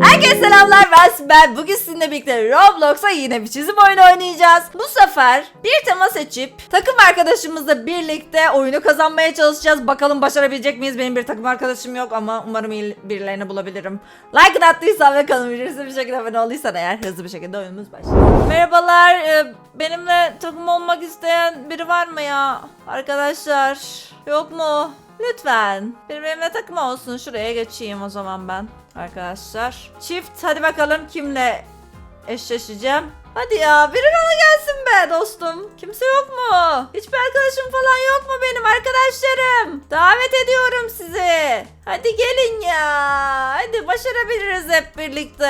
Herkese selamlar ben Sibel. Bugün sizinle birlikte Roblox'a yine bir çizim oyunu oynayacağız. Bu sefer bir tema seçip takım arkadaşımızla birlikte oyunu kazanmaya çalışacağız. Bakalım başarabilecek miyiz? Benim bir takım arkadaşım yok ama umarım birilerini bulabilirim. Like attıysan ve kanalıma ücretsiz bir şekilde abone olduysan eğer hızlı bir şekilde oyunumuz başlıyor. Merhabalar. e, Benimle takım olmak isteyen biri var mı ya? Arkadaşlar yok mu? Lütfen. Biri benimle takım olsun. Şuraya geçeyim o zaman ben. Arkadaşlar. Çift hadi bakalım kimle eşleşeceğim. Hadi ya biri bana gelsin be dostum. Kimse yok mu? Hiçbir arkadaşım falan yok mu benim arkadaşlarım? Davet ediyorum sizi. Hadi gelin ya. Hadi başarabiliriz hep birlikte.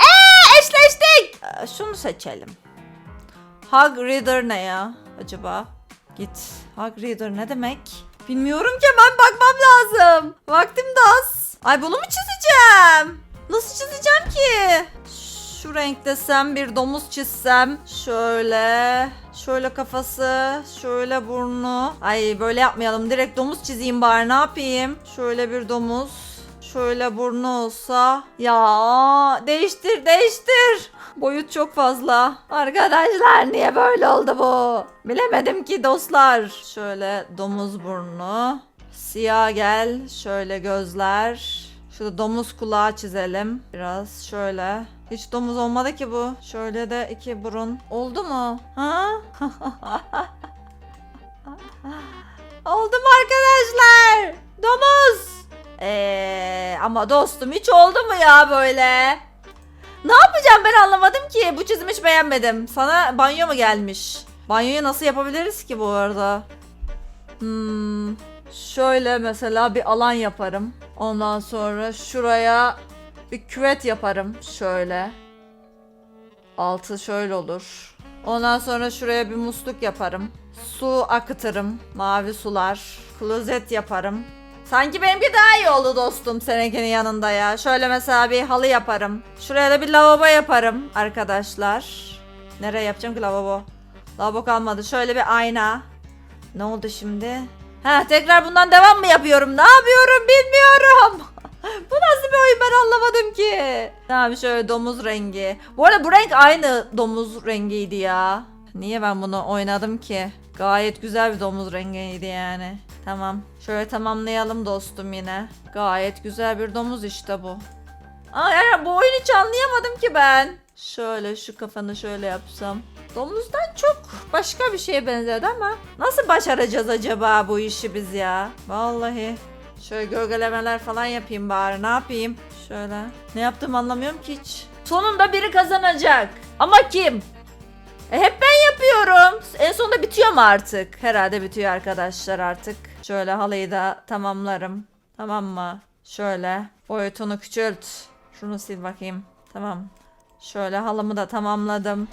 Eee eşleştik. Şunu seçelim. Hug Reader ne ya acaba? Git. Hug Reader ne demek? Bilmiyorum ki ben bakmam lazım. Vaktim de az. Ay bunu mu çizeceğim? Nasıl çizeceğim ki? Şu renk desem bir domuz çizsem. Şöyle. Şöyle kafası. Şöyle burnu. Ay böyle yapmayalım. Direkt domuz çizeyim bari ne yapayım? Şöyle bir domuz. Şöyle burnu olsa. Ya değiştir değiştir. Boyut çok fazla. Arkadaşlar niye böyle oldu bu? Bilemedim ki dostlar. Şöyle domuz burnu. Siyah gel. Şöyle gözler. Şurada domuz kulağı çizelim. Biraz şöyle. Hiç domuz olmadı ki bu. Şöyle de iki burun. Oldu mu? Ha? oldu mu arkadaşlar? Domuz. Eee ama dostum hiç oldu mu ya böyle? Ne yapacağım ben anlamadım ki. Bu çizimi hiç beğenmedim. Sana banyo mu gelmiş? Banyoyu nasıl yapabiliriz ki bu arada? Hmm, şöyle mesela bir alan yaparım. Ondan sonra şuraya bir küvet yaparım. Şöyle. Altı şöyle olur. Ondan sonra şuraya bir musluk yaparım. Su akıtırım. Mavi sular. Klozet yaparım. Sanki benimki daha iyi oldu dostum seninkinin yanında ya. Şöyle mesela bir halı yaparım. Şuraya da bir lavabo yaparım arkadaşlar. Nereye yapacağım ki lavabo? Lavabo kalmadı. Şöyle bir ayna. Ne oldu şimdi? Ha tekrar bundan devam mı yapıyorum? Ne yapıyorum bilmiyorum. bu nasıl bir oyun ben anlamadım ki. Tamam şöyle domuz rengi. Bu arada bu renk aynı domuz rengiydi ya. Niye ben bunu oynadım ki? Gayet güzel bir domuz rengiydi yani. Tamam. Şöyle tamamlayalım dostum yine. Gayet güzel bir domuz işte bu. Aa yani bu oyunu hiç anlayamadım ki ben. Şöyle şu kafanı şöyle yapsam. Domuzdan çok başka bir şeye benzedi ama nasıl başaracağız acaba bu işi biz ya? Vallahi. Şöyle gölgelemeler falan yapayım bari ne yapayım? Şöyle. Ne yaptım anlamıyorum ki hiç. Sonunda biri kazanacak. Ama kim? E hep ben yapıyorum. En sonunda bitiyor mu artık? Herhalde bitiyor arkadaşlar artık. Şöyle halıyı da tamamlarım. Tamam mı? Şöyle boyutunu küçült. Şunu sil bakayım. Tamam. Şöyle halımı da tamamladım.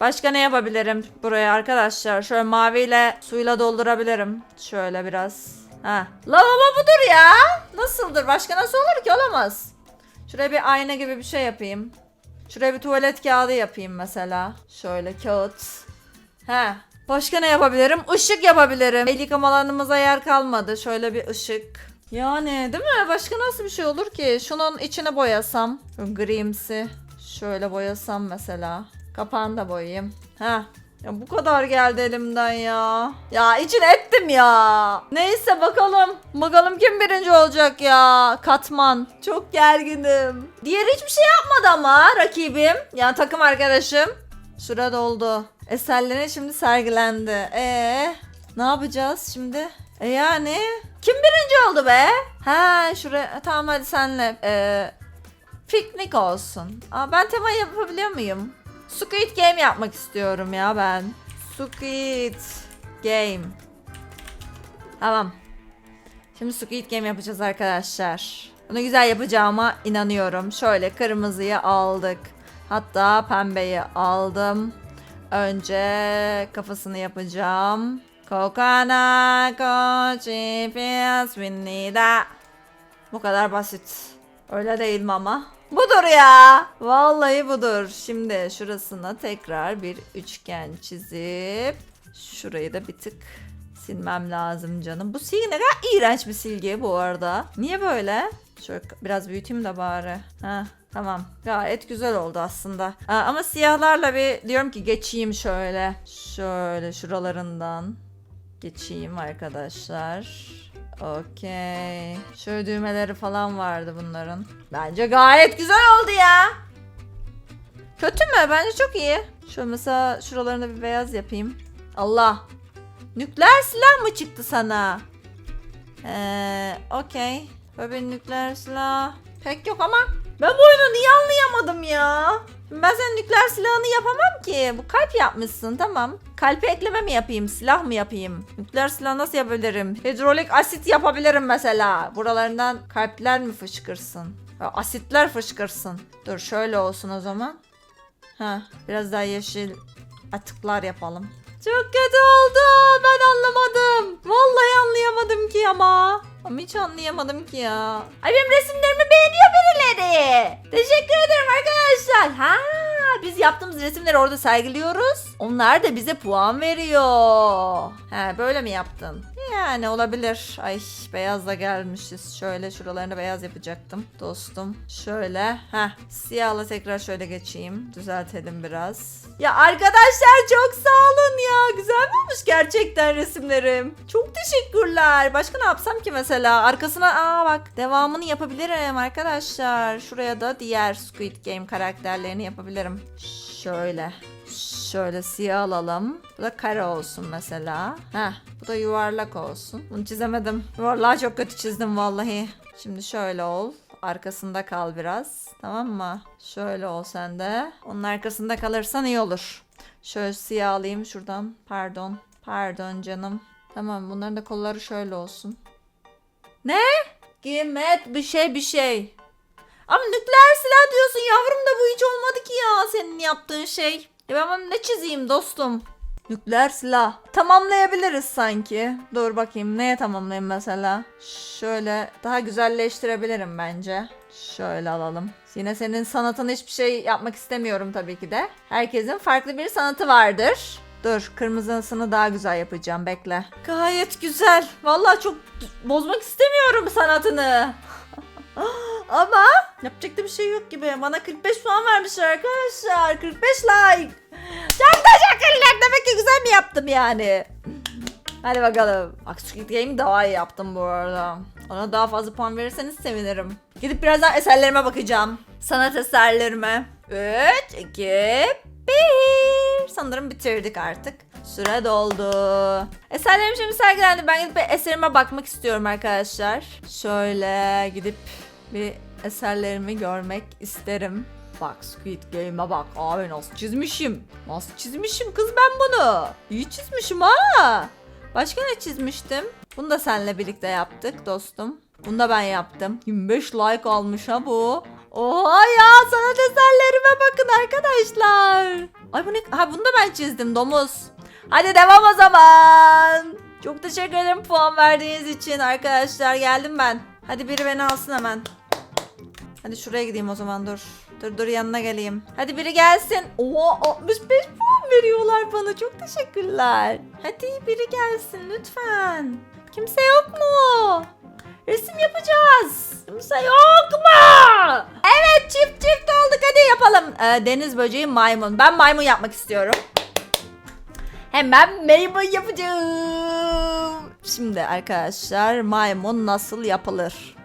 Başka ne yapabilirim buraya arkadaşlar? Şöyle maviyle suyla doldurabilirim. Şöyle biraz. Ha. Lavabo budur ya. Nasıldır? Başka nasıl olur ki? Olamaz. Şuraya bir ayna gibi bir şey yapayım. Şuraya bir tuvalet kağıdı yapayım mesela. Şöyle kağıt. He. Başka ne yapabilirim? Işık yapabilirim. El yıkamalarımıza yer kalmadı. Şöyle bir ışık. Yani değil mi? Başka nasıl bir şey olur ki? Şunun içine boyasam. Grimsi. Şöyle boyasam mesela. Kapağını da boyayayım. Heh. Ya bu kadar geldi elimden ya. Ya içine ettim ya. Neyse bakalım. Bakalım kim birinci olacak ya. Katman. Çok gerginim. Diğer hiçbir şey yapmadı ama rakibim. Yani takım arkadaşım. Süre doldu. Eserleri şimdi sergilendi. Ee, ne yapacağız şimdi? E yani kim birinci oldu be? Ha şuraya tamam hadi senle. Ee, piknik olsun. Aa, ben tema yapabiliyor muyum? Squid Game yapmak istiyorum ya ben. Squid Game. Tamam. Şimdi Squid Game yapacağız arkadaşlar. Bunu güzel yapacağıma inanıyorum. Şöyle kırmızıyı aldık. Hatta pembeyi aldım. Önce kafasını yapacağım. Kokana kochi piyas vinida. Bu kadar basit. Öyle değil mi ama? Budur ya. Vallahi budur. Şimdi şurasına tekrar bir üçgen çizip şurayı da bir tık silmem lazım canım. Bu silgi ne kadar iğrenç bir silgi bu arada. Niye böyle? Şöyle biraz büyüteyim de bari. Ha. Tamam. Gayet güzel oldu aslında. Aa, ama siyahlarla bir diyorum ki geçeyim şöyle. Şöyle şuralarından geçeyim arkadaşlar. Okey. Şöyle düğmeleri falan vardı bunların. Bence gayet güzel oldu ya. Kötü mü? Bence çok iyi. Şöyle mesela şuralarına bir beyaz yapayım. Allah. Nükleer silah mı çıktı sana? Ee, okey. Böyle bir nükleer silah pek yok ama ben bu oyunu niye anlayamadım ya? Ben senin nükleer silahını yapamam ki. Bu kalp yapmışsın tamam. Kalpe ekleme mi yapayım? Silah mı yapayım? Nükleer silah nasıl yapabilirim? Hidrolik asit yapabilirim mesela. Buralarından kalpler mi fışkırsın? Asitler fışkırsın. Dur şöyle olsun o zaman. Ha, biraz daha yeşil atıklar yapalım. Çok kötü oldu. Ben anlamadım. Vallahi anlayamadım ki ama. Ama hiç anlayamadım ki ya. Ay benim resimlerimi beğeniyor birileri. Teşekkür ederim arkadaşlar. Ha, biz yaptığımız resimleri orada sergiliyoruz. Onlar da bize puan veriyor. Ha, böyle mi yaptın? Yani olabilir. Ay beyaz da gelmişiz. Şöyle şuralarını beyaz yapacaktım dostum. Şöyle. Ha, siyahla tekrar şöyle geçeyim. Düzeltelim biraz. Ya arkadaşlar çok sağ olun ya. Güzel olmuş gerçekten resimlerim? Çok teşekkürler. Başka ne yapsam ki mesela? Arkasına aa bak devamını yapabilirim arkadaşlar. Şuraya da diğer Squid Game karakterlerini yapabilirim. Şöyle. Şöyle siyah alalım. Bu da kare olsun mesela. Heh, bu da yuvarlak olsun. Bunu çizemedim. Yuvarlağı çok kötü çizdim vallahi. Şimdi şöyle ol. Arkasında kal biraz. Tamam mı? Şöyle ol sen de. Onun arkasında kalırsan iyi olur. Şöyle siyah alayım şuradan. Pardon. Pardon canım. Tamam bunların da kolları şöyle olsun. Ne? Giymet bir şey bir şey. Ama nükleer silah diyorsun yavrum da bu hiç olmadı ki ya senin yaptığın şey. E ben ne çizeyim dostum? Nükleer silah. Tamamlayabiliriz sanki. Dur bakayım neye tamamlayayım mesela? Şöyle daha güzelleştirebilirim bence. Şöyle alalım. Yine senin sanatın hiçbir şey yapmak istemiyorum tabii ki de. Herkesin farklı bir sanatı vardır. Dur kırmızısını daha güzel yapacağım bekle. Gayet güzel. Vallahi çok bozmak istemiyorum sanatını. Ama yapacak da bir şey yok gibi. Bana 45 puan vermişler arkadaşlar. 45 like. Çok teşekkürler. Demek ki güzel mi yaptım yani? Hadi bakalım. Bak Squid Game'i daha iyi yaptım bu arada. Ona daha fazla puan verirseniz sevinirim. Gidip birazdan eserlerime bakacağım. Sanat eserlerime. 3, 2, 1. Sanırım bitirdik artık. Süre doldu. Eserlerim şimdi sergilendi. Ben gidip eserime bakmak istiyorum arkadaşlar. Şöyle gidip bir eserlerimi görmek isterim. Bak Squid Game'e bak. Abi nasıl çizmişim. Nasıl çizmişim kız ben bunu. İyi çizmişim ha. Başka ne çizmiştim? Bunu da seninle birlikte yaptık dostum. Bunu da ben yaptım. 25 like almış ha bu. Oha ya sanat eserlerime bakın arkadaşlar. Ay bu ne? Ha bunu da ben çizdim domuz. Hadi devam o zaman. Çok teşekkür ederim puan verdiğiniz için arkadaşlar. Geldim ben. Hadi biri beni alsın hemen. Hadi şuraya gideyim o zaman dur. Dur dur yanına geleyim. Hadi biri gelsin. Oha 65 puan veriyorlar bana. Çok teşekkürler. Hadi biri gelsin lütfen. Kimse yok mu? Resim yapacağız. Kimse yok mu? Evet çift çift olduk hadi yapalım. Ee, deniz böceği maymun. Ben maymun yapmak istiyorum. Hemen maymun yapacağım. Şimdi arkadaşlar maymun nasıl yapılır?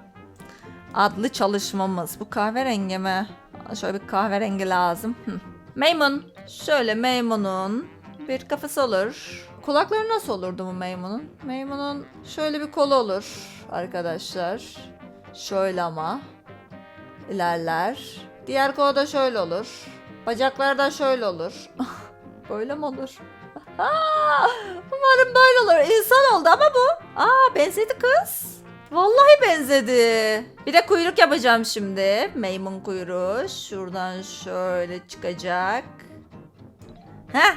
Adlı çalışmamız. Bu kahverengi mi? Şöyle bir kahverengi lazım. Maymun. Şöyle maymunun bir kafası olur. Kulakları nasıl olurdu bu maymunun? Maymunun şöyle bir kolu olur arkadaşlar. Şöyle ama. ilerler. Diğer kolu da şöyle olur. Bacakları da şöyle olur. böyle mi olur? Aa, umarım böyle olur. İnsan oldu ama bu. Aa benzedi kız. Vallahi benzedi. Bir de kuyruk yapacağım şimdi. Maymun kuyruğu. Şuradan şöyle çıkacak. Heh.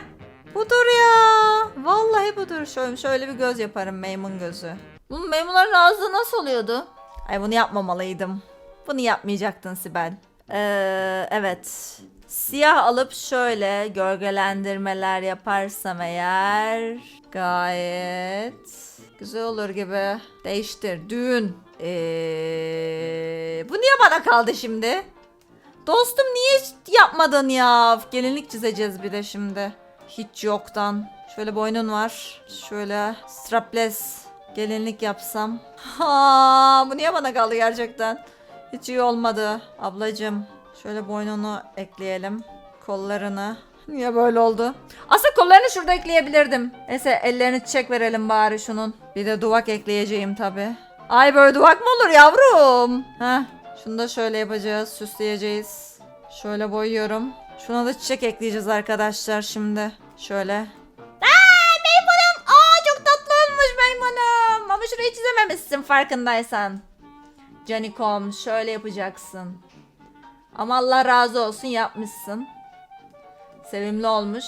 Budur ya. Vallahi budur. Şöyle, şöyle bir göz yaparım maymun gözü. Bunun maymunların ağzı nasıl oluyordu? Ay bunu yapmamalıydım. Bunu yapmayacaktın Sibel. Ee, evet. Siyah alıp şöyle gölgelendirmeler yaparsam eğer gayet güzel olur gibi. Değiştir. Düğün. Ee, bu niye bana kaldı şimdi? Dostum niye hiç yapmadın ya? Gelinlik çizeceğiz bir de şimdi. Hiç yoktan. Şöyle boynun var. Şöyle strapless gelinlik yapsam. Ha, bu niye bana kaldı gerçekten? Hiç iyi olmadı ablacığım. Şöyle boynunu ekleyelim. Kollarını. Niye böyle oldu? Aslında kollarını şurada ekleyebilirdim. Neyse ellerini çiçek verelim bari şunun. Bir de duvak ekleyeceğim tabi. Ay böyle duvak mı olur yavrum? Heh. Şunu da şöyle yapacağız. Süsleyeceğiz. Şöyle boyuyorum. Şuna da çiçek ekleyeceğiz arkadaşlar şimdi. Şöyle. Aa maymunum. Aa çok tatlı olmuş maymunum. Ama şurayı çizememişsin farkındaysan. Canikom şöyle yapacaksın. Ama Allah razı olsun yapmışsın. Sevimli olmuş.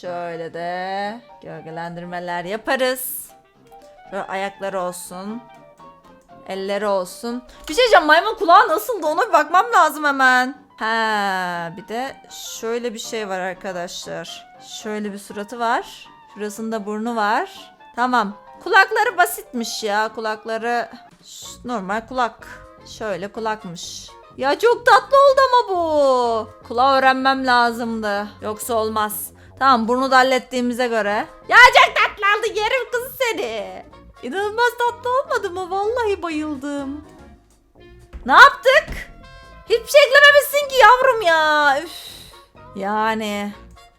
Şöyle de gölgelendirmeler yaparız. Böyle ayakları olsun. Elleri olsun. Bir şey diyeceğim maymun kulağı nasıldı ona bir bakmam lazım hemen. Ha, bir de şöyle bir şey var arkadaşlar. Şöyle bir suratı var. Şurasında burnu var. Tamam. Kulakları basitmiş ya. Kulakları normal kulak. Şöyle kulakmış. Ya çok tatlı oldu ama bu. Kulağı öğrenmem lazımdı. Yoksa olmaz. Tamam bunu da hallettiğimize göre. Ya çok tatlı oldu yerim kız seni. İnanılmaz tatlı olmadı mı? Vallahi bayıldım. Ne yaptık? Hiçbir şey eklememişsin ki yavrum ya. Üf. Yani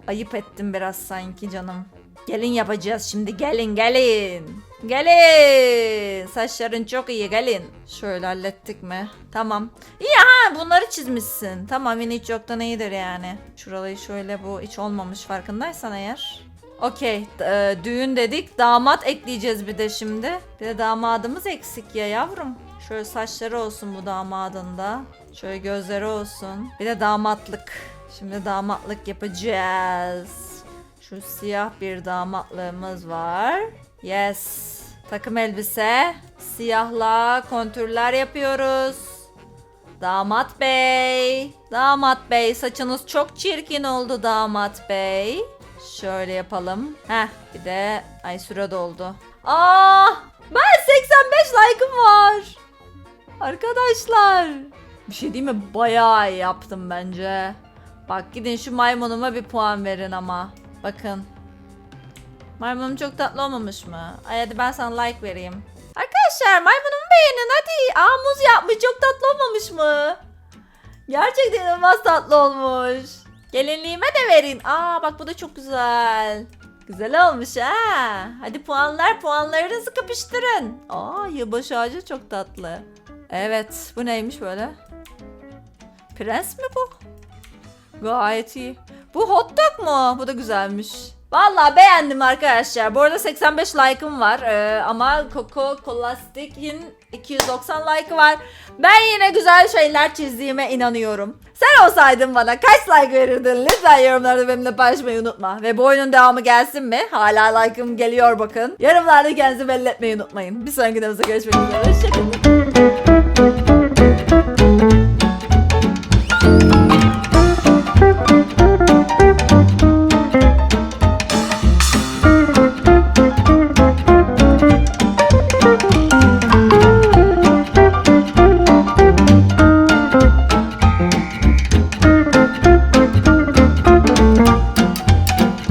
ayıp ettim biraz sanki canım. Gelin yapacağız şimdi gelin gelin. Gelin. Saçların çok iyi gelin. Şöyle hallettik mi? Tamam. İyi ha bunları çizmişsin. Tamam yine hiç yoktan iyidir yani. Şurayı şöyle bu hiç olmamış farkındaysan eğer. Okey. e, düğün dedik. Damat ekleyeceğiz bir de şimdi. Bir de damadımız eksik ya yavrum. Şöyle saçları olsun bu damadın da. Şöyle gözleri olsun. Bir de damatlık. Şimdi damatlık yapacağız. Şu siyah bir damatlığımız var. Yes. Takım elbise. Siyahla kontürler yapıyoruz. Damat bey. Damat bey saçınız çok çirkin oldu damat bey. Şöyle yapalım. Heh bir de ay süre doldu. Aa ben 85 like'ım var. Arkadaşlar. Bir şey değil mi? Bayağı iyi yaptım bence. Bak gidin şu maymunuma bir puan verin ama. Bakın. Maymunum çok tatlı olmamış mı? Ay hadi ben sana like vereyim. Arkadaşlar maymunumu beğenin hadi. Aa muz yapmış çok tatlı olmamış mı? Gerçekten inanılmaz tatlı olmuş. Gelinliğime de verin. Aa bak bu da çok güzel. Güzel olmuş ha. Hadi puanlar puanlarınızı kapıştırın. Aa yılbaşı ağacı çok tatlı. Evet bu neymiş böyle? Prens mi bu? Gayet iyi. Bu hot dog mu? Bu da güzelmiş. Vallahi beğendim arkadaşlar. Bu arada 85 like'ım var. Ee, ama Coco Colastic'in 290 like'ı var. Ben yine güzel şeyler çizdiğime inanıyorum. Sen olsaydın bana kaç like verirdin? Lütfen yorumlarda benimle paylaşmayı unutma. Ve bu oyunun devamı gelsin mi? Hala like'ım geliyor bakın. Yorumlarda kendinizi belli etmeyi unutmayın. Bir sonraki videomuzda görüşmek üzere. Hoşçakalın.